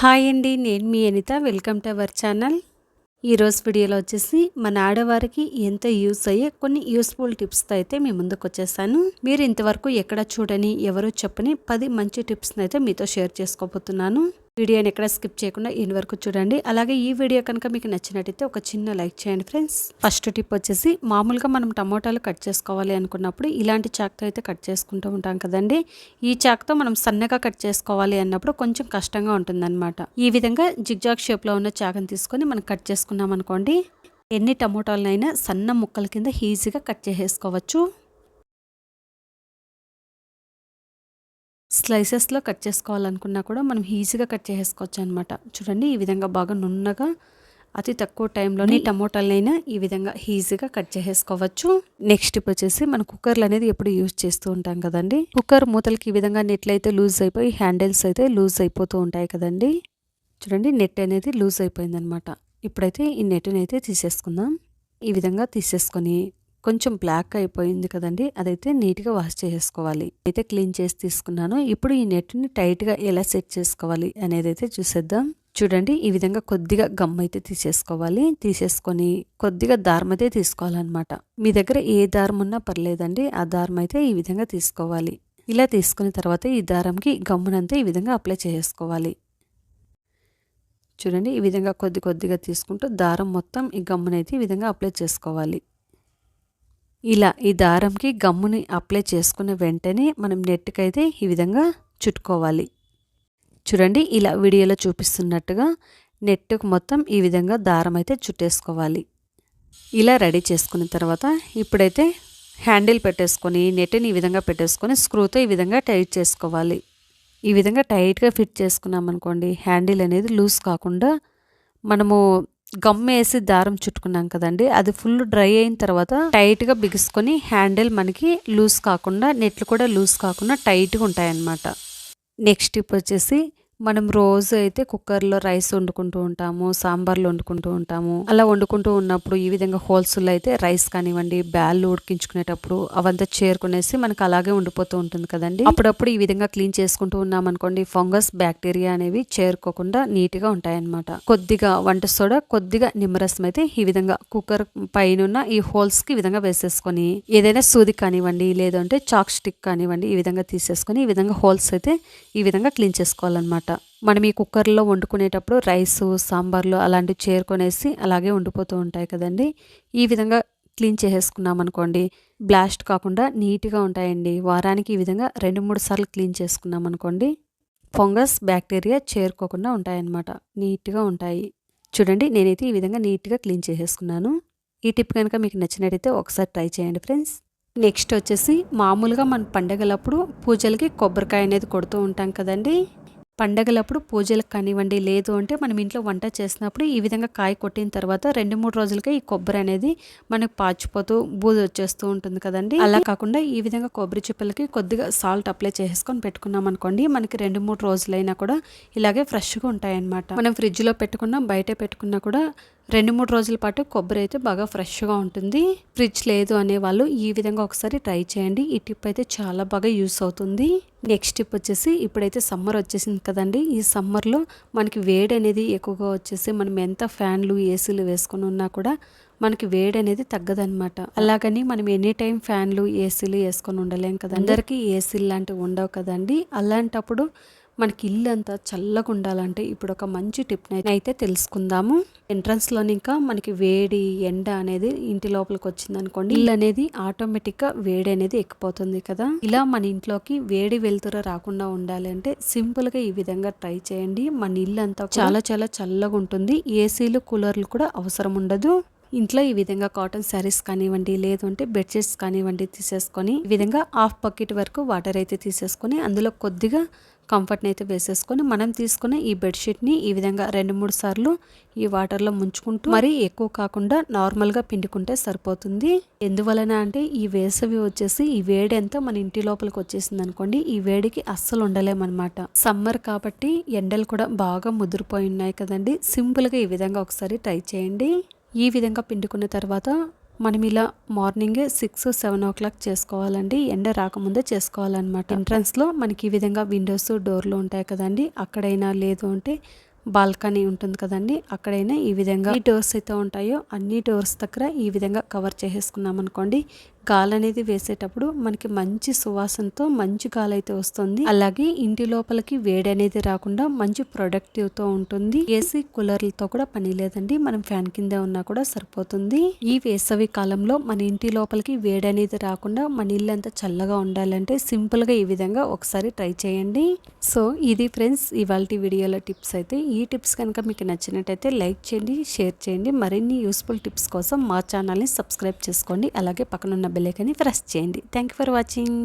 Hi అండి నేను మీ Anitha. Welcome to our channel. ఈరోజు వీడియోలో వచ్చేసి మన ఆడవారికి ఎంత యూస్ అయ్యే కొన్ని యూస్ఫుల్ టిప్స్తో అయితే మీ ముందుకు వచ్చేసాను. మీరు ఇంతవరకు ఎక్కడ చూడని ఎవరు చెప్పని పది మంచి టిప్స్ని అయితే మీతో షేర్ చేసుకోబోతున్నాను. వీడియోని ఎక్కడ స్కిప్ చేయకుండా ఇన్ వరకు చూడండి. అలాగే ఈ వీడియో కనుక మీకు నచ్చినట్టయితే ఒక చిన్న లైక్ చేయండి ఫ్రెండ్స్. ఫస్ట్ టిప్ వచ్చేసి మామూలుగా మనం టమోటాలు కట్ చేసుకోవాలి అనుకున్నప్పుడు ఇలాంటి చాక్తో అయితే కట్ చేసుకుంటూ ఉంటాం కదండి. ఈ చాక్తో మనం సన్నగా కట్ చేసుకోవాలి అన్నప్పుడు కొంచెం కష్టంగా ఉంటుందన్నమాట. ఈ విధంగా జిగ్జాగ్ షేప్లో ఉన్న చాకుని తీసుకొని మనం కట్ చేసుకున్నాం అనుకోండి ఎన్ని టమోటాలనైనా సన్న ముక్కల కింద ఈజీగా కట్ చేసేసుకోవచ్చు. స్లైసెస్లో కట్ చేసుకోవాలనుకున్నా కూడా మనం ఈజీగా కట్ చేసేసుకోవచ్చు అనమాట చూడండి ఈ విధంగా బాగా నున్నగా అతి తక్కువ టైంలోనే టమోటాలనైనా ఈ విధంగా ఈజీగా కట్ చేసేసుకోవచ్చు. నెక్స్ట్ వచ్చేసి మన కుక్కర్లు అనేది ఎప్పుడు యూజ్ చేస్తూ ఉంటాం కదండి. కుక్కర్ మూతలకి ఈ విధంగా నెట్లు అయితే లూజ్ అయిపోయి హ్యాండిల్స్ అయితే లూజ్ అయిపోతూ ఉంటాయి కదండి. చూడండి నెట్ అనేది లూజ్ అయిపోయిందనమాట. ఇప్పుడైతే ఈ నెట్ని అయితే తీసేసుకుందాం. ఈ విధంగా తీసేసుకొని కొంచెం బ్లాక్ అయిపోయింది కదండి అదైతే నీట్గా వాష్ చేసుకోవాలి అయితే క్లీన్ చేసి తీసుకున్నాను. ఇప్పుడు ఈ నెట్ని టైట్గా ఎలా సెట్ చేసుకోవాలి అనేది అయితే చూసేద్దాం. చూడండి ఈ విధంగా కొద్దిగా గమ్ అయితే తీసేసుకోవాలి. తీసేసుకొని కొద్దిగా దారం అయితే తీసుకోవాలన్నమాట. మీ దగ్గర ఏ దారం ఉన్నా పర్లేదండి ఆ దారం అయితే ఈ విధంగా తీసుకోవాలి. ఇలా తీసుకున్న తర్వాత ఈ దారంకి గమ్మునంతా ఈ విధంగా అప్లై చేసుకోవాలి చూడండి ఈ విధంగా కొద్ది కొద్దిగా తీసుకుంటూ దారం మొత్తం ఈ గమ్మునైతే ఈ విధంగా అప్లై చేసుకోవాలి. ఇలా ఈ దారంకి గమ్ముని అప్లై చేసుకున్న వెంటనే మనం నెట్కి అయితే ఈ విధంగా చుట్టుకోవాలి. చూడండి ఇలా వీడియోలో చూపిస్తున్నట్టుగా నెట్కు మొత్తం ఈ విధంగా దారం అయితే చుట్టేసుకోవాలి. ఇలా రెడీ చేసుకున్న తర్వాత ఇప్పుడైతే హ్యాండిల్ పెట్టేసుకొని నెట్ని ఈ విధంగా పెట్టేసుకొని స్క్రూతో ఈ విధంగా టైట్ చేసుకోవాలి. ఈ విధంగా టైట్గా ఫిట్ చేసుకున్నామనుకోండి హ్యాండిల్ అనేది లూజ్ కాకుండా మనము గమ్ వేసి దారం చుట్టుకున్నాం కదండి. అది ఫుల్ డ్రై అయిన తర్వాత టైట్గా బిగుసుకొని హ్యాండిల్ మనకి లూజ్ కాకుండా నెట్లు కూడా లూజ్ కాకుండా టైట్గా ఉంటాయన్నమాట. నెక్స్ట్ టిప్ వచ్చేసి మనం రోజు అయితే కుక్కర్లో రైస్ వండుకుంటూ ఉంటాము సాంబార్లు వండుకుంటూ ఉంటాము. అలా వండుకుంటూ ఉన్నప్పుడు ఈ విధంగా హోల్స్లో అయితే రైస్ కానివ్వండి బ్యాళ్ళు ఉడికించుకునేటప్పుడు అవంతా చేరుకునేసి మనకు అలాగే ఉండిపోతూ ఉంటుంది కదండి. అప్పుడప్పుడు ఈ విధంగా క్లీన్ చేసుకుంటూ ఉన్నాం అనుకోండి ఫంగస్ బ్యాక్టీరియా అనేవి చేరుకోకుండా నీట్గా ఉంటాయన్నమాట. కొద్దిగా వంట సోడా కొద్దిగా నిమ్మరసం అయితే ఈ విధంగా కుక్కర్ పైన ఈ హోల్స్కి ఈ విధంగా వేసేసుకొని ఏదైనా సూది కానివ్వండి లేదంటే చాక్ స్టిక్ కానివ్వండి ఈ విధంగా తీసేసుకొని ఈ విధంగా హోల్స్ అయితే ఈ విధంగా క్లీన్ చేసుకోవాలన్నమాట. మనం ఈ కుక్కర్లో వండుకునేటప్పుడు రైసు సాంబార్లు అలాంటివి చేరుకొనేసి అలాగే ఉండిపోతూ ఉంటాయి కదండి. ఈ విధంగా క్లీన్ చేసేసుకున్నాం అనుకోండి బ్లాస్ట్ కాకుండా నీట్గా ఉంటాయండి. వారానికి ఈ విధంగా రెండు మూడు సార్లు క్లీన్ చేసుకున్నాం అనుకోండి ఫంగస్ బ్యాక్టీరియా చేరుకోకుండా ఉంటాయన్నమాట. నీట్గా ఉంటాయి. చూడండి నేనైతే ఈ విధంగా నీట్గా క్లీన్ చేసేసుకున్నాను. ఈ టిప్ కనుక మీకు నచ్చినట్టయితే ఒకసారి ట్రై చేయండి ఫ్రెండ్స్. నెక్స్ట్ వచ్చేసి మామూలుగా మన పండగలప్పుడు పూజలకి కొబ్బరికాయ అనేది కొడుతూ ఉంటాం కదండి. పండగలప్పుడు పూజలకు కానివ్వండి లేదు అంటే మనం ఇంట్లో వంట చేసినప్పుడు ఈ విధంగా కాయ కొట్టిన తర్వాత రెండు మూడు రోజులకే ఈ కొబ్బరి అనేది మనకు పాచిపోతూ బూజు వచ్చేస్తూ ఉంటుంది కదండి. అలా కాకుండా ఈ విధంగా కొబ్బరి చిప్పలకి కొద్దిగా సాల్ట్ అప్లై చేసుకొని పెట్టుకున్నాం అనుకోండి మనకి రెండు మూడు రోజులైనా కూడా ఇలాగే ఫ్రెష్గా ఉంటాయన్నమాట. మనం ఫ్రిడ్జ్లో పెట్టుకున్నా బయట పెట్టుకున్నా కూడా రెండు మూడు రోజుల పాటు కొబ్బరి అయితే బాగా ఫ్రెష్గా ఉంటుంది. ఫ్రిడ్జ్ లేదు అనే వాళ్ళు ఈ విధంగా ఒకసారి ట్రై చేయండి. ఈ టిప్ అయితే చాలా బాగా యూస్ అవుతుంది. నెక్స్ట్ టిప్ వచ్చేసి ఇప్పుడైతే సమ్మర్ వచ్చేసింది కదండి. ఈ సమ్మర్లో మనకి వేడి అనేది ఎక్కువగా వచ్చేసి మనం ఎంత ఫ్యాన్లు ఏసీలు వేసుకుని ఉన్నా కూడా మనకి వేడి అనేది తగ్గదనమాట అలాగని మనం ఎనీ టైం ఫ్యాన్లు ఏసీలు వేసుకొని ఉండలేం కదా అందరికీ ఏసీలు లాంటివి ఉండవు కదండి. అలాంటప్పుడు మనకి ఇల్లు అంతా చల్లగా ఉండాలంటే ఇప్పుడు ఒక మంచి టిప్ అయితే తెలుసుకుందాము. ఎంట్రన్స్లోని ఇంకా మనకి వేడి ఎండ అనేది ఇంటి లోపలికి వచ్చింది అనుకోండి ఇల్లు అనేది ఆటోమేటిక్గా వేడి అనేది ఎక్కిపోతుంది కదా. ఇలా మన ఇంట్లోకి వేడి వెలుతుర రాకుండా ఉండాలి అంటే సింపుల్గా ఈ విధంగా ట్రై చేయండి. మన ఇల్లు అంతా చాలా చాలా చల్లగా ఉంటుంది. ఏసీలు కూలర్లు కూడా అవసరం ఉండదు. ఇంట్లో ఈ విధంగా కాటన్ శారీస్ కానివ్వండి లేదు అంటే బెడ్షీట్స్ కానివ్వండి తీసేసుకొని ఈ విధంగా హాఫ్ బకెట్ వరకు వాటర్ అయితే తీసేసుకొని అందులో కొద్దిగా కంఫర్ట్ని అయితే వేసేసుకొని మనం తీసుకున్న ఈ బెడ్షీట్ని ఈ విధంగా రెండు మూడు సార్లు ఈ వాటర్లో ముంచుకుంటూ మరీ ఎక్కువ కాకుండా నార్మల్గా పిండుకుంటే సరిపోతుంది. ఎందువలన అంటే ఈ వేసవి వచ్చేసి ఈ వేడి అంతా మన ఇంటి లోపలికి వచ్చేసింది అనుకోండి ఈ వేడికి అస్సలు ఉండలేమన్నమాట సమ్మర్ కాబట్టి ఎండలు కూడా బాగా ముదిరిపోయి ఉన్నాయి కదండి. సింపుల్గా ఈ విధంగా ఒకసారి ట్రై చేయండి. ఈ విధంగా పిండుకున్న తర్వాత మనం ఇలా మార్నింగే సిక్స్ సెవెన్ ఓ క్లాక్ చేసుకోవాలండి. ఎండ రాకముందే చేసుకోవాలన్నమాట. ఎంట్రన్స్లో మనకి ఈ విధంగా విండోస్ డోర్లు ఉంటాయి కదండి. అక్కడైనా లేదు అంటే బాల్కనీ ఉంటుంది కదండి. అక్కడైనా ఈ విధంగా ఈ డోర్స్ అయితే ఉంటాయో అన్ని డోర్స్ దగ్గర ఈ విధంగా కవర్ చేసేసుకున్నాం అనుకోండి కాల్ అనేది వేసేటప్పుడు మనకి మంచి సువాసనతో మంచి కాల్ అయితే వస్తుంది. అలాగే ఇంటి లోపలికి వేడి అనేది రాకుండా మంచి ప్రొడక్టివ్తో ఉంటుంది. ఏసీ కూలర్లతో కూడా పని లేదండి. మనం ఫ్యాన్ కింద ఉన్నా కూడా సరిపోతుంది. ఈ వేసవి కాలంలో మన ఇంటి లోపలికి వేడి అనేది రాకుండా మన ఇల్లు అంతా చల్లగా ఉండాలంటే సింపుల్గా ఈ విధంగా ఒకసారి ట్రై చేయండి. సో ఇది ఫ్రెండ్స్ ఇవాళ వీడియోలో టిప్స్ అయితే. ఈ టిప్స్ కనుక మీకు నచ్చినట్టయితే లైక్ చేయండి షేర్ చేయండి. మరిన్ని యూస్ఫుల్ టిప్స్ కోసం మా ఛానల్ని సబ్స్క్రైబ్ చేసుకోండి. అలాగే పక్కనున్న బెల్ ప్రెస్ చేయండి. Thank for watching